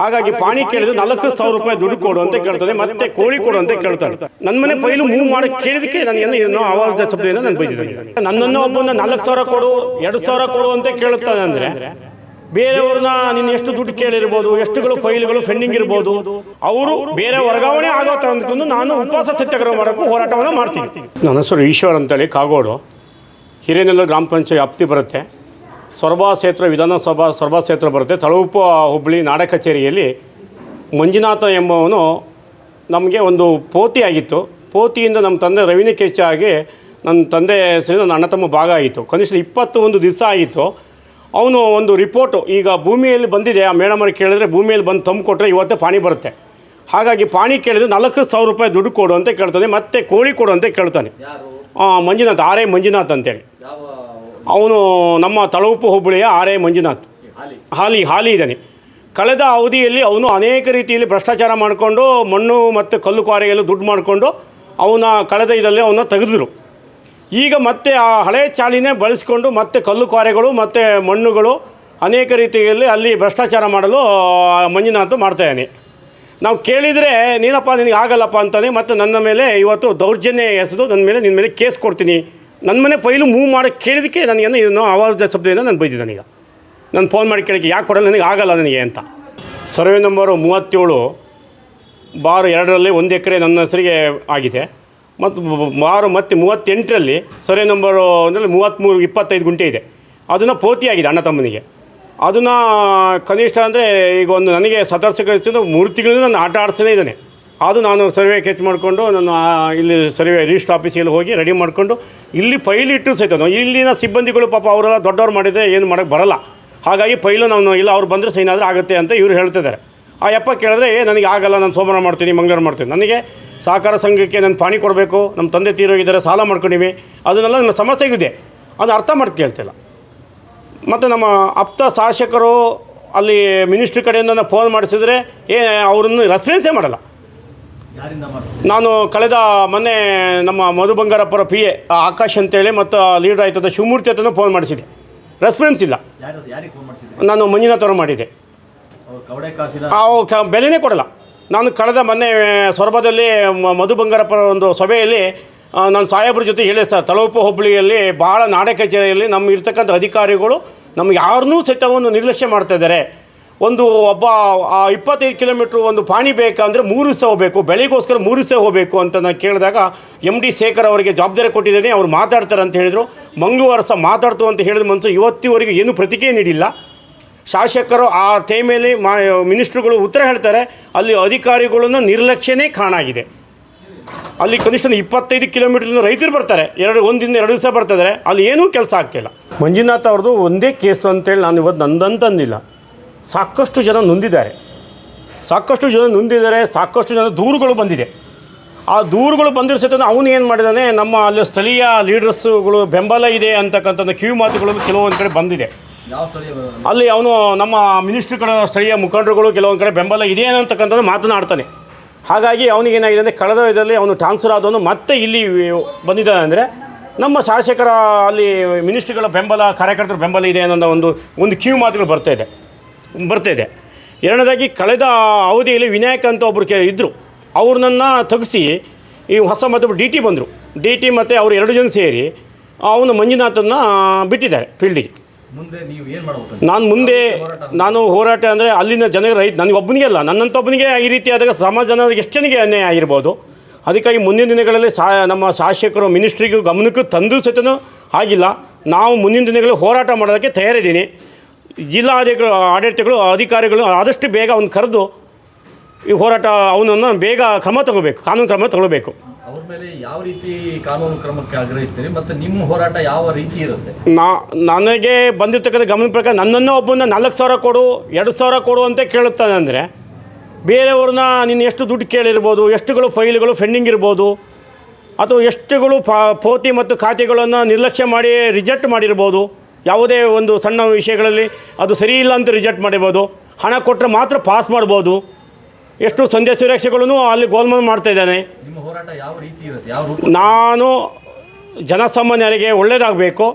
ಹಾಗಾಗಿ ಪಾಣಿ ಕೇಳಿದ್ರೆ ನಾಲ್ಕು ಸಾವಿರ ರೂಪಾಯಿ ದುಡ್ಡು ಕೊಡು ಅಂತ ಕೇಳ್ತಾನೆ ಮತ್ತೆ ಕೋಳಿ ಕೊಡು ಅಂತ ಕೇಳ್ತಾರೆ. ನನ್ನ ಮನೆ ಪೈಲು ಮೂವ್ ಮಾಡಿ ಕೇಳಿದಕ್ಕೆ ನಾನು ಏನೋ ಏನೋ ಆವಾಜ ಶಬ್ದದಿಂದ ನಾನು ಬೈದಿದ್ದಾನೆ. ನನ್ನನ್ನು ಒಬ್ಬನ ನಾಲ್ಕು ಸಾವಿರ ಕೊಡು ಎರಡು ಸಾವಿರ ಕೊಡು ಅಂತ ಕೇಳುತ್ತಾನೆ ಅಂದರೆ ಬೇರೆಯವ್ರನ್ನ ನೀನು ಎಷ್ಟು ದುಡ್ಡು ಕೇಳಿರ್ಬೋದು ಎಷ್ಟುಗಳು ಫೈಲ್ಗಳು ಫೆಂಡಿಂಗ್ ಇರ್ಬೋದು ಅವರು ಬೇರೆ ವರ್ಗಾವಣೆ ಆಗೋ ಅಂದ್ಕೊಂಡು ನಾನು ಉಪವಾಸ ಸತ್ಯಾಗ್ರಹ ಮಾಡೋಕ್ಕೂ ಹೋರಾಟವನ್ನು ಮಾಡ್ತೀನಿ. ನನ್ನ ಹೆಸರು ಈಶ್ವರ್ ಅಂತೇಳಿ ಕಾಗೋಡು. ಹಿರೇನೆಲ್ಲ ಗ್ರಾಮ ಪಂಚಾಯತ್ ವ್ಯಾಪ್ತಿ ಬರುತ್ತೆ. ಸೊರಬಾ ಕ್ಷೇತ್ರ ವಿಧಾನಸಭಾ ಸೊರಬಾ ಕ್ಷೇತ್ರ ಬರುತ್ತೆ. ತಳುಪ ಹುಬ್ಬಳ್ಳಿ ನಾಡ ಕಚೇರಿಯಲ್ಲಿ ಮಂಜುನಾಥ ಎಂಬವನು ನಮಗೆ ಒಂದು ಪೋತಿ ಆಗಿತ್ತು. ಪೋತಿಯಿಂದ ನಮ್ಮ ತಂದೆ ರವಿನಿ ಆಗಿ ನನ್ನ ತಂದೆ ಹೆಸರು ನನ್ನ ಅಣ್ಣ ತಮ್ಮ ಭಾಗ ಆಯಿತು. ಕನಿಷ್ಠ ಇಪ್ಪತ್ತು ಒಂದು ದಿವಸ ಆಯಿತು. ಅವನು ಒಂದು ರಿಪೋರ್ಟು ಈಗ ಭೂಮಿಯಲ್ಲಿ ಬಂದಿದೆ. ಆ ಮೇಡಮರಿಗೆ ಕೇಳಿದ್ರೆ ಭೂಮಿಯಲ್ಲಿ ಬಂದು ತಂದು ಕೊಟ್ಟರೆ ಇವತ್ತೇ ಪಾಣಿ ಬರುತ್ತೆ. ಹಾಗಾಗಿ ಪಾಣಿ ಕೇಳಿದ್ರೆ ನಾಲ್ಕು ಸಾವಿರ ರೂಪಾಯಿ ದುಡ್ಡು ಕೊಡು ಅಂತ ಕೇಳ್ತಾನೆ. ಮತ್ತೆ ಕೋಳಿ ಕೊಡು ಅಂತ ಕೇಳ್ತಾನೆ. ಮಂಜುನಾಥ್ ಆರೇ ಎ ಮಂಜುನಾಥ್ ಅಂತೇಳಿ. ಅವನು ನಮ್ಮ ತಳವುಪು ಹುಬ್ಬಳ್ಳಿಯ ಆರ್ ಎ ಮಂಜುನಾಥ್. ಹಾಲಿ. ಹಾಲಿ ಹಾಲಿ ಇದ್ದಾನೆ. ಕಳೆದ ಅವಧಿಯಲ್ಲಿ ಅವನು ಅನೇಕ ರೀತಿಯಲ್ಲಿ ಭ್ರಷ್ಟಾಚಾರ ಮಾಡಿಕೊಂಡು ಮಣ್ಣು ಮತ್ತು ಕಲ್ಲು ಕ್ವಾರೆಯಲ್ಲೂ ದುಡ್ಡು ಮಾಡಿಕೊಂಡು ಅವನ ಕಳೆದ ಇದರಲ್ಲಿ ಅವನ್ನ ತೆಗೆದ್ರು ಈಗ ಮತ್ತೆ ಆ ಹಳೆ ಚಾಳಿನೇ ಬಳಸಿಕೊಂಡು ಮತ್ತೆ ಕಲ್ಲು ಕ್ವಾರೆಗಳು ಮತ್ತು ಮಣ್ಣುಗಳು ಅನೇಕ ರೀತಿಯಲ್ಲಿ ಅಲ್ಲಿ ಭ್ರಷ್ಟಾಚಾರ ಮಾಡಲು ಮಂಜುನಾಥ್ ಮಾಡ್ತಾಯಿದ್ದಾನೆ ನಾವು ಕೇಳಿದರೆ ನೀನಪ್ಪ ನಿನಗೆ ಆಗಲ್ಲಪ್ಪ ಅಂತಾನೆ ಮತ್ತು ನನ್ನ ಮೇಲೆ ಇವತ್ತು ದೌರ್ಜನ್ಯ ಎಸೆದು ನನ್ನ ಮೇಲೆ ನಿನ್ನ ಮೇಲೆ ಕೇಸ್ ಕೊಡ್ತೀನಿ. ನನ್ನ ಮನೆ ಪೈಲು ಮೂವ್ ಮಾಡೋಕ್ಕೆ ಕೇಳಿದಕ್ಕೆ ನನಗೇನು ಇದನ್ನು ಆವಾಜ ಶಬ್ದದಿಂದ ನಾನು ಬೈದಿದ್ದೆ ಈಗ ನಾನು ಫೋನ್ ಮಾಡಿ ಕೇಳಕ್ಕೆ ಯಾಕೆ ಕೊಡಲ್ಲ, ನನಗೆ ಆಗಲ್ಲ ನನಗೆ ಅಂತ. ಸರ್ವೆ ನಂಬರು ಮೂವತ್ತೇಳು, ಬಾರು ಎರಡರಲ್ಲಿ ಒಂದು ಎಕರೆ ನನ್ನ ಹೆಸರಿಗೆ ಆಗಿದೆ. ಮತ್ತು ಬಾರು ಮತ್ತು ಮೂವತ್ತೆಂಟರಲ್ಲಿ ಸರ್ವೆ ನಂಬರು ಅಂದರೆ ಮೂವತ್ತ್ಮೂರು ಇಪ್ಪತ್ತೈದು ಗುಂಟೆ ಇದೆ. ಅದನ್ನು ಪೋತಿಯಾಗಿದೆ ಅಣ್ಣ ತಮ್ಮನಿಗೆ. ಅದನ್ನು ಕನಿಷ್ಠ ಅಂದರೆ ಈಗ ಒಂದು ನನಗೆ ಸದಸ್ಯಗಳಿಸಿದ ಮೂರು ತಿಂಗಳಿಂದ ನಾನು ಆಟ ಆಡ್ಸೇ ಇದ್ದಾನೆ. ಅದು ನಾನು ಸರ್ವೆ ಕೆಚ್ ಮಾಡಿಕೊಂಡು ನಾನು ಇಲ್ಲಿ ಸರ್ವೆ ರಿಜಿಸ್ಟ್ರ್ ಆಫೀಸಿಗೆ ಹೋಗಿ ರೆಡಿ ಮಾಡಿಕೊಂಡು ಇಲ್ಲಿ ಫೈಲ್ ಇಟ್ಟು ಸಹಿತ ಇಲ್ಲಿನ ಸಿಬ್ಬಂದಿಗಳು ಪಾಪ ಅವರೆಲ್ಲ ದೊಡ್ಡವ್ರು ಮಾಡಿದರೆ ಏನು ಮಾಡೋಕ್ಕೆ ಬರಲ್ಲ. ಹಾಗಾಗಿ ಫೈಲು ನಾನು ಇಲ್ಲ, ಅವ್ರು ಬಂದರೆ ಸೈನ್ ಆದರೆ ಆಗುತ್ತೆ ಅಂತ ಇವರು ಹೇಳ್ತಿದ್ದಾರೆ. ಆ ಯಪ್ಪ ಕೇಳಿದ್ರೆ, ಏ, ನನಗೆ ಆಗಲ್ಲ, ನಾನು ಸೋಮವಾರ ಮಾಡ್ತೀನಿ, ಮಂಗಳವಾರ ಮಾಡ್ತೀನಿ. ನನಗೆ ಸಹಕಾರ ಸಂಘಕ್ಕೆ ನಾನು ಪಾಣಿ ಕೊಡಬೇಕು, ನಮ್ಮ ತಂದೆ ತೀರೋಗಿದ್ದಾರೆ ಸಾಲ ಮಾಡ್ಕೊಂಡಿವಿ. ಅದನ್ನೆಲ್ಲ ನನ್ನ ಸಮಸ್ಯೆಗಿದೆ ಅದು ಅರ್ಥ ಮಾಡಿ ಕೇಳ್ತಿಲ್ಲ ಮತ್ತು ನಮ್ಮ ಆಪ್ತ ಶಾಸಕರು ಅಲ್ಲಿ ಮಿನಿಸ್ಟ್ರಿ ಕಡೆಯಿಂದ ಫೋನ್ ಮಾಡಿಸಿದ್ರೆ, ಏ, ಅವ್ರನ್ನು ರೆಸ್ಪಾನ್ಸೇ ಮಾಡಲ್ಲ. ನಾನು ಕಳೆದ ಮೊನ್ನೆ ನಮ್ಮ ಮಧು ಬಂಗಾರಪ್ಪರ ಪಿ ಎ ಆಕಾಶ್ ಅಂತೇಳಿ ಮತ್ತು ಲೀಡರ್ ಆಯ್ತದ ಶಿವಮೂರ್ತಿ ಅಂತ ಫೋನ್ ಮಾಡಿಸಿದೆ. ರೆಸ್ಪಾನ್ಸ್ ಇಲ್ಲ. ನಾನು ಮಂಜುನಾಥ್ ಅವರು ಮಾಡಿದೆ ಅವು ಬೆಲೆನೇ ಕೊಡಲ್ಲ. ನಾನು ಕಳೆದ ಮೊನ್ನೆ ಸೊರಬದಲ್ಲಿ ಮ- ಮಧು ಬಂಗಾರಪ್ಪರ ಒಂದು ಸಭೆಯಲ್ಲಿ ನಾನು ಸಾಹೇಬ್ರ ಜೊತೆ ಹೇಳಿದೆ ಸರ್ ತಳವುಪ ಹುಬ್ಬಳ್ಳಿಯಲ್ಲಿ ಭಾಳ ನಾಡ ಕಚೇರಿಯಲ್ಲಿ ನಮ್ಮ ಇರ್ತಕ್ಕಂಥ ಅಧಿಕಾರಿಗಳು ನಮ್ಗೆ ಯಾರನ್ನೂ ಸಹಿತ ಒಂದು ನಿರ್ಲಕ್ಷ್ಯ ಮಾಡ್ತಾ ಇದ್ದಾರೆ. ಒಂದು ಒಬ್ಬ, ಆ, ಇಪ್ಪತ್ತೈದು ಕಿಲೋಮೀಟ್ರ್ ಒಂದು ಪಾಣಿ ಬೇಕಂದರೆ ಮೂರು ದಿವಸ ಹೋಗಬೇಕು. ಬೆಳೆಗೋಸ್ಕರ ಮೂರು ದಿವಸ ಹೋಗಬೇಕು ಅಂತ ನಾನು ಕೇಳಿದಾಗ ಎಂ ಡಿ ಶೇಖರ್ ಅವರಿಗೆ ಜವಾಬ್ದಾರಿ ಕೊಟ್ಟಿದ್ದೇನೆ. ಅವ್ರು ಮಾತಾಡ್ತಾರೆ ಅಂತ ಹೇಳಿದರು. ಮಂಗಳವಾರ ಸಹ ಮಾತಾಡ್ತು ಅಂತ ಹೇಳಿದ ಮನಸ್ಸು ಇವತ್ತಿವರೆಗೆ ಏನೂ ಪ್ರತಿಕ್ರಿಯೆ ನೀಡಿಲ್ಲ. ಶಾಸಕರು ಆ ಟೈಮಲ್ಲಿ ಮಾ, ಮಿನಿಸ್ಟ್ರುಗಳು ಉತ್ತರ ಹೇಳ್ತಾರೆ. ಅಲ್ಲಿ ಅಧಿಕಾರಿಗಳನ್ನು ನಿರ್ಲಕ್ಷ್ಯನೇ ಕಾಣಾಗಿದೆ. ಅಲ್ಲಿ ಕನಿಷ್ಠ ಇಪ್ಪತ್ತೈದು ಕಿಲೋಮೀಟರ್ನ ರೈತರು ಬರ್ತಾರೆ. ಎರಡು ಒಂದಿಂದ ಎರಡು ದಿವಸ ಬರ್ತಿದ್ದಾರೆ. ಅಲ್ಲಿ ಏನೂ ಕೆಲಸ ಆಗ್ತಿಲ್ಲ. ಮಂಜುನಾಥ್ ಅವ್ರದ್ದು ಒಂದೇ ಕೇಸು ಅಂತೇಳಿ ನಾನು ಇವತ್ತು ನಂದಂತಂದಿಲ್ಲ. ಸಾಕಷ್ಟು ಜನ ನೊಂದಿದ್ದಾರೆ. ಸಾಕಷ್ಟು ಜನ ನೊಂದಿದ್ದಾರೆ ಸಾಕಷ್ಟು ಜನ ದೂರುಗಳು ಬಂದಿದೆ. ಆ ದೂರುಗಳು ಬಂದಿರೋ ಸಹಿತ ಅವನು ಏನು ಮಾಡಿದಾನೆ ನಮ್ಮ ಅಲ್ಲಿ ಸ್ಥಳೀಯ ಲೀಡರ್ಸ್ಗಳು ಬೆಂಬಲ ಇದೆ ಅಂತಕ್ಕಂಥದ್ದು ಕಿವಿ ಮಾತುಗಳು ಕೆಲವೊಂದು ಕಡೆ ಬಂದಿದೆ. ಅಲ್ಲಿ ಅವನು ನಮ್ಮ ಮಿನಿಸ್ಟ್ರಿಗಳ ಸ್ಥಳೀಯ ಮುಖಂಡರುಗಳು ಕೆಲವೊಂದು ಕಡೆ ಬೆಂಬಲ ಇದೆ ಅಂತಕ್ಕಂಥದ್ದು ಮಾತನಾಡ್ತಾನೆ. ಹಾಗಾಗಿ ಅವನಿಗೆ ಏನಾಗಿದೆ ಅಂದರೆ ಕಳೆದ ಇದರಲ್ಲಿ ಅವನು ಟ್ರಾನ್ಸ್ಫರ್ ಆದವನು ಮತ್ತೆ ಇಲ್ಲಿ ಬಂದಿದ್ದಾನೆ ಅಂದರೆ ನಮ್ಮ ಶಾಸಕರ ಅಲ್ಲಿ ಮಿನಿಸ್ಟ್ರಿಗಳ ಬೆಂಬಲ ಕಾರ್ಯಕರ್ತರ ಬೆಂಬಲ ಇದೆ ಅನ್ನೋ ಒಂದು ಒಂದು ಕಿವಿ ಮಾತುಗಳು ಬರ್ತಾ ಇದೆ. ಬರ್ತಾ ಇದೆ ಎರಡನೇದಾಗಿ ಕಳೆದ ಅವಧಿಯಲ್ಲಿ ವಿನಾಯಕ್ ಅಂತ ಒಬ್ಬರು ಕೆ ಇದ್ದರು ಅವ್ರನ್ನ ತೆಗೆಸಿ ಈ ಹೊಸ ಮತ್ತೊಬ್ಬರು ಡಿ ಟಿ ಬಂದರು. ಡಿ ಟಿ ಮತ್ತು ಅವರು ಎರಡು ಜನ ಸೇರಿ ಅವನು ಮಂಜುನಾಥನ್ನ ಬಿಟ್ಟಿದ್ದಾರೆ ಫೀಲ್ಡಿಗೆ. ಮುಂದೆ ನೀವು ಏನು ಮಾಡ್ಬೇಕು ನಾನು ಮುಂದೆ ನಾನು ಹೋರಾಟ ಅಂದರೆ ಅಲ್ಲಿನ ಜನರ ರೈತ ನನಗೆ ಒಬ್ಬನಿಗೆ ಅಲ್ಲ ನನ್ನಂಥ ಒಬ್ಬನಿಗೆ ಈ ರೀತಿಯಾದಾಗ ಆದಾಗ ಸಮಾಜ ಜನರಿಗೆ ಎಷ್ಟು ಜನಕ್ಕೆ ಅನ್ಯಾಯ ಆಗಿರ್ಬೋದು. ಅದಕ್ಕಾಗಿ ಮುಂದಿನ ದಿನಗಳಲ್ಲಿ ಸಾ ನಮ್ಮ ಶಾಸಕರು ಮಿನಿಸ್ಟ್ರಿಗೂ ಗಮನಕ್ಕೂ ತಂದು ಸಹಿತನೂ ಆಗಿಲ್ಲ. ನಾವು ಮುಂದಿನ ದಿನಗಳಲ್ಲಿ ಹೋರಾಟ ಮಾಡೋದಕ್ಕೆ ತಯಾರಿದ್ದೀನಿ. ಜಿಲ್ಲಾಧಿಕಾರಿ ಆಡಳಿತಗಳು ಅಧಿಕಾರಿಗಳು ಆದಷ್ಟು ಬೇಗ ಅವ್ನು ಕರೆದು ಈ ಹೋರಾಟ ಅವನನ್ನು ಬೇಗ ಕ್ರಮ ತಗೋಬೇಕು ಕಾನೂನು ಕ್ರಮ ತಗೊಳ್ಬೇಕು ಅವ್ರ ಮೇಲೆ ಯಾವ ರೀತಿ ಕಾನೂನು ಕ್ರಮಕ್ಕೆ ಆಗ್ರಹಿಸ್ತೀರಿ ಮತ್ತು ನಿಮ್ಮ ಹೋರಾಟ ಯಾವ ರೀತಿ ಇರುತ್ತೆ? ನಾ ನನಗೆ ಬಂದಿರ್ತಕ್ಕಂಥ ಗಮನ ಪ್ರಕಾರ ನನ್ನನ್ನು ಒಬ್ಬನ ನಾಲ್ಕು ಸಾವಿರ ಕೊಡು ಎರಡು ಸಾವಿರ ಕೊಡು ಅಂತ ಕೇಳುತ್ತಾನೆ ಅಂದರೆ ಬೇರೆಯವ್ರನ್ನ ನೀನು ಎಷ್ಟು ದುಡ್ಡು ಕೇಳಿರ್ಬೋದು ಎಷ್ಟುಗಳು ಫೈಲ್ಗಳು ಫೆಂಡಿಂಗ್ ಇರ್ಬೋದು ಅಥವಾ ಎಷ್ಟುಗಳು ಪೋತಿ ಮತ್ತು ಖಾತೆಗಳನ್ನು ನಿರ್ಲಕ್ಷ್ಯ ಮಾಡಿ ರಿಜೆಕ್ಟ್ ಮಾಡಿರ್ಬೋದು ಯಾವುದೇ ಒಂದು ಸಣ್ಣ ವಿಷಯಗಳಲ್ಲಿ ಅದು ಸರಿ ಇಲ್ಲ ಅಂತ ರಿಜೆಕ್ಟ್ ಮಾಡಿರ್ಬೋದು. ಹಣ ಕೊಟ್ಟರೆ ಮಾತ್ರ ಪಾಸ್ ಮಾಡ್ಬೋದು. ಎಷ್ಟು ಸಂಧ್ಯಾ ಸುರಕ್ಷೆಗಳನ್ನು ಅಲ್ಲಿ ಗೋಲ್ಮಾಲ್ ಮಾಡ್ತಾ ಇದ್ದಾನೆ. ನಾನು ಜನಸಾಮಾನ್ಯರಿಗೆ ಒಳ್ಳೆಯದಾಗಬೇಕು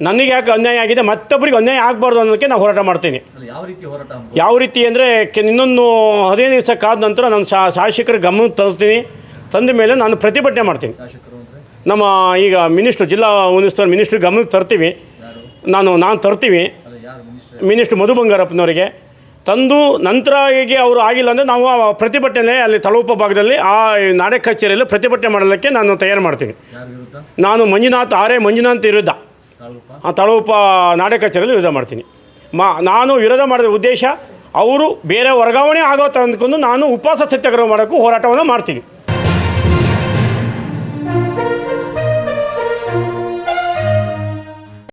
ನನಗೆ ಯಾಕೆ ಅನ್ಯಾಯ ಆಗಿದೆ ಮತ್ತೊಬ್ಬರಿಗೆ ಅನ್ಯಾಯ ಆಗಬಾರ್ದು ಅನ್ನೋದಕ್ಕೆ ನಾನು ಹೋರಾಟ ಮಾಡ್ತೀನಿ. ಯಾವ ರೀತಿ ಹೋರಾಟ ಯಾವ ರೀತಿ ಅಂದರೆ ಕೆ ಇನ್ನೊಂದು ಹದಿನೈದು ದಿವಸ ಕಾದ ನಂತರ ನಾನು ಶಾ ಶಾಸಕರ ಗಮನ ತರ್ತೀನಿ. ತಂದ ಮೇಲೆ ನಾನು ಪ್ರತಿಭಟನೆ ಮಾಡ್ತೀನಿ. ನಮ್ಮ ಈಗ ಮಿನಿಸ್ಟ್ರು ಜಿಲ್ಲಾ ಉಸ್ತುವಾರಿ ಮಿನಿಸ್ಟ್ರಿಗೆ ಗಮನಕ್ಕೆ ತರ್ತೀವಿ. ನಾನು ನಾನು ತರ್ತೀವಿ. ಮಿನಿಸ್ಟರ್ ಮಧು ಬಂಗಾರಪ್ಪನವರಿಗೆ. ತಂದು ನಂತರ ಹೀಗೆ ಅವರು ಆಗಿಲ್ಲ ಅಂದರೆ ನಾವು ಪ್ರತಿಭಟನೆ ಅಲ್ಲಿ ತಳೂಪ ಭಾಗದಲ್ಲಿ ಆ ನಾಡೆ ಕಚೇರಿಯಲ್ಲಿ ಪ್ರತಿಭಟನೆ ಮಾಡೋದಕ್ಕೆ ನಾನು ತಯಾರು ಮಾಡ್ತೀನಿ. ನಾನು ಮಂಜುನಾಥ್, ಆರೆ ಮಂಜುನಾಥ್ ವಿರುದ್ಧ. ತಳೂಪ ನಾಡೆ ಕಚೇರಿಯಲ್ಲಿ ವಿರೋಧ ಮಾಡ್ತೀನಿ. ಮಾ, ನಾನು ವಿರೋಧ ಮಾಡಿದ ಉದ್ದೇಶ, ಅವರು ಬೇರೆ ವರ್ಗಾವಣೆ ಆಗೋ ತಂದ್ಕೊಂಡು ನಾನು ಉಪವಾಸ ಸತ್ಯಾಗ್ರಹ ಮಾಡೋಕ್ಕೂ ಹೋರಾಟವನ್ನು ಮಾಡ್ತೀನಿ.